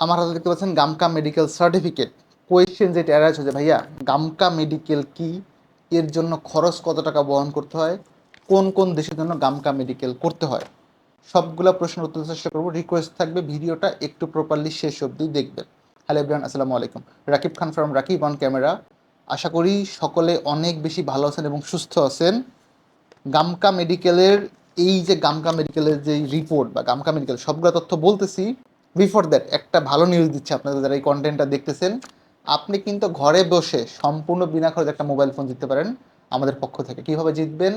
আমার হাতে দেখতে পাচ্ছেন গামকা মেডিকেল সার্টিফিকেট কোয়েশ্চেন যেটা অ্যারাইজ হয়েছে, ভাইয়া, গামকা মেডিকেল কি? এর জন্য খরচ কত টাকা বহন করতে হয়? কোন কোন দেশের জন্য গামকা মেডিকেল করতে হয়? সবগুলো প্রশ্নের উত্তর চেষ্টা করব। রিকোয়েস্ট থাকবে, ভিডিওটা একটু প্রপারলি শেষ অবধি দেখবেন। হ্যালো এভরিওয়ান আসসালামু আলাইকুম। Rakib Khan from Rakib on camera আশা করি সকলে অনেক বেশি ভালো আছেন এবং সুস্থ আছেন। গামকা মেডিকেলের এই যে গামকা মেডিকেলের যে রিপোর্ট বা গামকা মেডিকেল সবগুলো তথ্য বলতেছি। বিফোর দ্যাট একটা ভালো নিউজ দিচ্ছে আপনাদের যারা এই কন্টেন্টটা দেখতেছেন। আপনি কিন্তু ঘরে বসে সম্পূর্ণ বিনা খরচে একটা মোবাইল ফোন জিততে পারেন আমাদের পক্ষ থেকে। কীভাবে জিতবেন?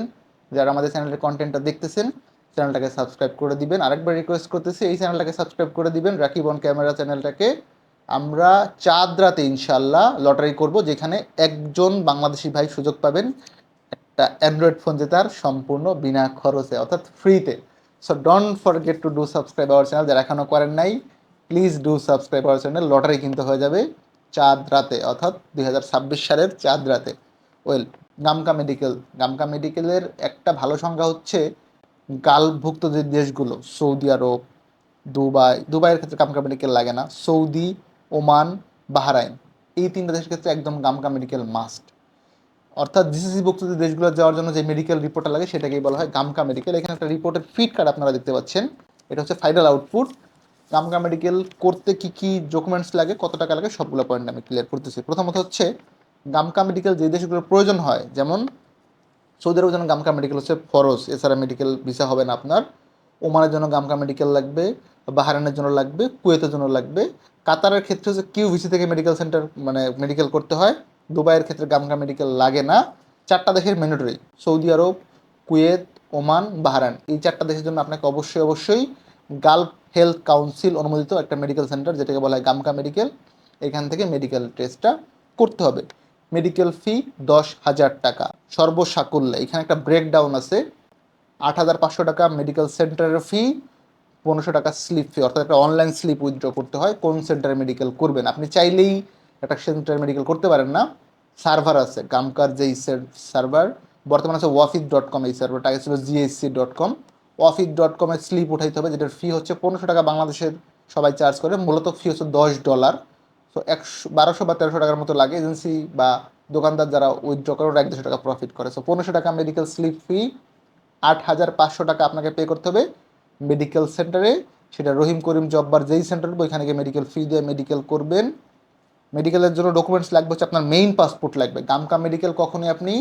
যারা আমাদের চ্যানেলের কন্টেন্টটা দেখতেছেন চ্যানেলটাকে সাবস্ক্রাইব করে দিবেন। আরেকবার রিকোয়েস্ট করতেছি, এই চ্যানেলটাকে সাবস্ক্রাইব করে দিবেন। রাকিব অন ক্যামেরা চ্যানেলটাকে আমরা চাঁদ রাতে ইনশাল্লাহ লটারি করব, যেখানে একজন বাংলাদেশি ভাই সুযোগ পাবেন একটা অ্যান্ড্রয়েড ফোন জেতার সম্পূর্ণ বিনা খরচে, অর্থাৎ ফ্রিতে so don't forget to do subscribe our channel যারা এখনও করেন নাই please do subscribe our channel lottery কিনতে হয়ে যাবে চাঁদ রাতে অর্থাৎ দুই হাজার ছাব্বিশ সালের চাঁদ রাতে ওয়েল গামকা মেডিকেল গামকা মেডিকেলের একটা ভালো সংখ্যা হচ্ছে গালভুক্ত যে দেশগুলো, সৌদি আরব, দুবাই, দুবাইয়ের ক্ষেত্রে গামকা মেডিকেল লাগে না, সৌদি, ওমান, বাহরাইন। এই তিনটা দেশের ক্ষেত্রে একদম গামকা মেডিকেল মাস্ট অর্থাৎ জিসিসি ভুক্ত যে দেশগুলো যাওয়ার জন্য যে মেডিকেল রিপোর্টটা লাগে সেটাকেই বলা হয় গামকা মেডিকেল এখানে একটা রিপোর্টের ফিড কার্ড আপনারা দেখতে পাচ্ছেন। এটা হচ্ছে ফাইনাল আউটপুট গামকা মেডিকেল করতে কি কি ডকুমেন্টস লাগে, কত টাকা লাগে, সবগুলো পয়েন্ট আমি ক্লিয়ার করতেছি। প্রথমত হচ্ছে গামকা মেডিকেল যে দেশগুলোর প্রয়োজন হয়, যেমন সৌদি আরবের জন্য গামকা মেডিকেল হচ্ছে ফরজ, এছাড়া মেডিকেল ভিসা হবে না আপনার। ওমানের জন্য গামকা মেডিকেল লাগবে বাহারানের জন্য লাগবে, কুয়েতের জন্য লাগবে। কাতারের ক্ষেত্রে হচ্ছে কিউ ভিসি থেকে মেডিকেল সেন্টার মানে মেডিকেল করতে হয়। দুবাইয়ের ক্ষেত্রে গামকা মেডিকেল লাগে না। চারটা দেশের mandatory Saudi Arab, Kuwait, Oman Bahrain এই চারটা দেশের জন্য আপনাকে অবশ্যই অবশ্যই গালফ হেলথ কাউন্সিল অনুমোদিত একটা মেডিকেল সেন্টার যেটাকে বলা হয় গামকা মেডিকেল এখান থেকে মেডিকেল টেস্টটা করতে হবে। মেডিকেল ফি দশ হাজার টাকা। সর্বসাকুল্যে। এখানে একটা ব্রেকডাউন আছে। আট হাজার পাঁচশো টাকা মেডিকেল সেন্টারের ফি পনেরোশো টাকা স্লিপ ফি অর্থাৎ একটা অনলাইন স্লিপ উইথড্র করতে হয়। কোন সেন্টারে মেডিকেল করবেন? আপনি চাইলেই একটা সেন্টারে মেডিকেল করতে পারেন না। সার্ভার আছে গামকার যেই সার্ভার বর্তমানে আছে ওয়াফিক ডট কম এই সার্ভারটা আগে ছিল GSC dot com Wafid dot কমের স্লিপ উঠাইতে হবে, যেটার ফি হচ্ছে পনেরোশো টাকা বাংলাদেশের সবাই চার্জ করে, মূলত ফি হচ্ছে দশ ডলার তো একশো বারোশো বা তেরোশো টাকার মতো লাগে এজেন্সি বা দোকানদার যারা উইথড্র করে, ওরা এক দুশো টাকা প্রফিট করে। সো পনেরোশো টাকা মেডিকেল স্লিপ ফি আট হাজার পাঁচশো টাকা আপনাকে পে করতে হবে মেডিকেল সেন্টারে সেটা রহিম করিম জব্বার যেই সেন্টার ওইখানে গিয়ে মেডিকেল ফি দিয়ে মেডিকেল করবেন। মেডিকেলের জন্য ডকুমেন্টস লাগবে হচ্ছে আপনার মেইন পাসপোর্ট লাগবে। গামকা মেডিকেল কখনই আপনি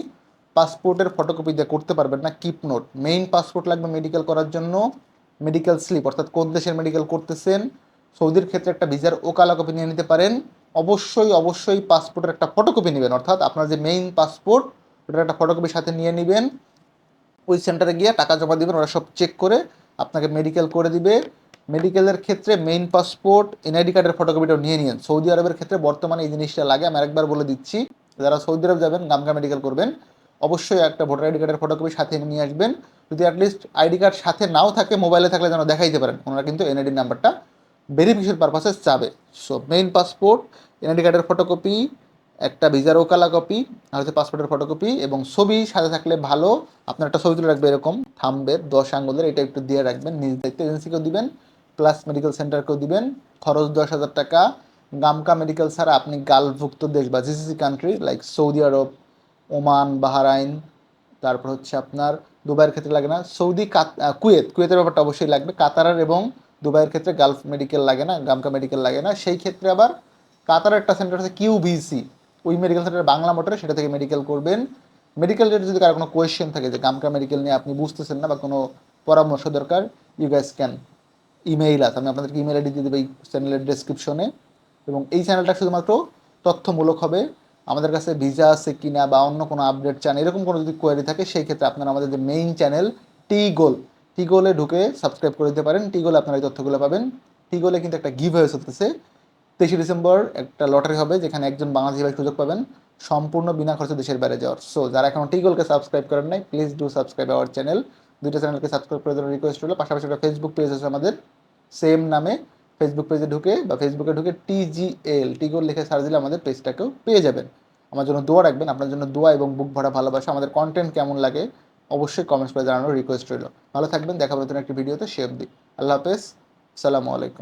পাসপোর্টের ফটোকপি দিয়ে করতে পারবেন না কিপ নোট মেইন পাসপোর্ট লাগবে মেডিকেল করার জন্য মেডিকেল স্লিপ অর্থাৎ কোন দেশের মেডিকেল করতেছেন, সৌদির ক্ষেত্রে একটা ভিসার ওকালা কপি নিয়ে নিতে পারেন। অবশ্যই অবশ্যই পাসপোর্টের একটা ফটোকপি নেবেন, অর্থাৎ আপনার যে মেইন পাসপোর্ট ওটার একটা ফটোকপি সাথে নিয়ে নেবেন। ওই সেন্টারে গিয়ে টাকা জমা দিবেন, ওরা সব চেক করে আপনাকে মেডিকেল করে দিবে। মেডিকেলের ক্ষেত্রে মেইন পাসপোর্ট এনআইডি কার্ডের ফটোকপিটাও নিয়ে নিন সৌদি আরবের ক্ষেত্রে বর্তমানে এই জিনিসটা লাগে। আমি আরেকবার বলে দিচ্ছি, যারা সৌদি আরব যাবেন গামগা মেডিকেল করবেন, অবশ্যই একটা ভোটার আইডি কার্ডের ফটোকপি সাথে নিয়ে আসবেন। যদি অ্যাটলিস্ট আইডি কার্ড সাথে নাও থাকে মোবাইলে থাকলে যেন দেখাইতে পারেন, ওনারা কিন্তু এনআইডি নাম্বারটা ভেরিফিকেশন পারপাসে চাবে। সো মেইন পাসপোর্ট এনআইডি কার্ডের ফটোকপি একটা ভিজার ওকালা কপি আর হচ্ছে পাসপোর্টের ফটোকপি এবং ছবি সাথে থাকলে ভালো। আপনার একটা ছবি তুলে রাখবে এরকম থামবে দশ আঙ্গুলের, এটা একটু দিয়ে রাখবেন, নিজ দায়িত্ব এজেন্সিকেও দিবেন। প্লাস মেডিকেল সেন্টারকেও দিবেন। খরচ দশ হাজার টাকা। গামকা মেডিকেল ছাড়া আপনি গালভুক্ত দেশ বা GCC country like Saudi Arab Oman Bahrain তারপর হচ্ছে আপনার দুবাইয়ের ক্ষেত্রে লাগে না। সৌদি কুয়েত কুয়েতের ব্যাপারটা অবশ্যই লাগবে। কাতারের এবং দুবাইয়ের ক্ষেত্রে গালফ মেডিকেল লাগে না, গামকা মেডিকেল লাগে না। সেই ক্ষেত্রে আবার কাতারের একটা সেন্টার আছে কিউবিসি ওই মেডিকেল সেন্টার বাংলা মোটরে সেটা থেকে মেডিকেল করবেন। মেডিকেল রিলেটেড যদি কারও কোনো কোয়েশ্চেন থাকে যে গামকা মেডিকেল নিয়ে আপনি বুঝতেছেন না বা কোনো পরামর্শ দরকার ইউ গ্যাস ক্যান ইমেইল আছে, আমি আপনাদেরকে ইমেল আইডি দিয়ে দেবো এই চ্যানেলের ডেসক্রিপশনে এবং এই চ্যানেলটা শুধুমাত্র তথ্যমূলক হবে। আমাদের কাছে ভিসা আছে কিনা বা অন্য কোনো আপডেট চান, এরকম কোনো যদি কোয়ারি থাকে, সেই ক্ষেত্রে আপনারা আমাদের যে মেইন চ্যানেল টি গোল টি গোলে ঢুকে সাবস্ক্রাইব করে দিতে পারেন। টি গোলে আপনারা এই তথ্যগুলো পাবেন। টি গোলে কিন্তু একটা গিভ হয়ে চলতেছে। তেইশে ডিসেম্বর একটা লটারি হবে, যেখানে একজন বাংলাদেশি ভাই সুযোগ পাবেন। সম্পূর্ণ বিনা খরচে দেশের বাইরে যাওয়ার। সো যারা এখন টি গোলকে সাবস্ক্রাইব করেন নাই please do subscribe our channel দুইটা চ্যানেলকে সাবস্ক্রাইব করে দেওয়ার রিকোয়েস্ট হলো পাশাপাশি একটা ফেসবুক পেজ আছে আমাদের। সেম নামে ফেসবুক পেজে ঢুকে বা ফেসবুকে ঢুকে টিজিএল টিগোল লিখে সার্চ দিলে আমাদের পেজটাকেও পেয়ে যাবেন। আমার জন্য দোয়া রাখবেন, আপনার জন্য দোয়া এবং বুক ভরা ভালোবাসা, আমাদের কন্টেন্ট কেমন লাগে অবশ্যই কমেন্টস করে জানানোর রিকোয়েস্ট রইল। ভালো থাকবেন, দেখা নতুন একটি ভিডিওতে সে অব্দি আল্লাহ হাফেজ সালামু আলাইকুম।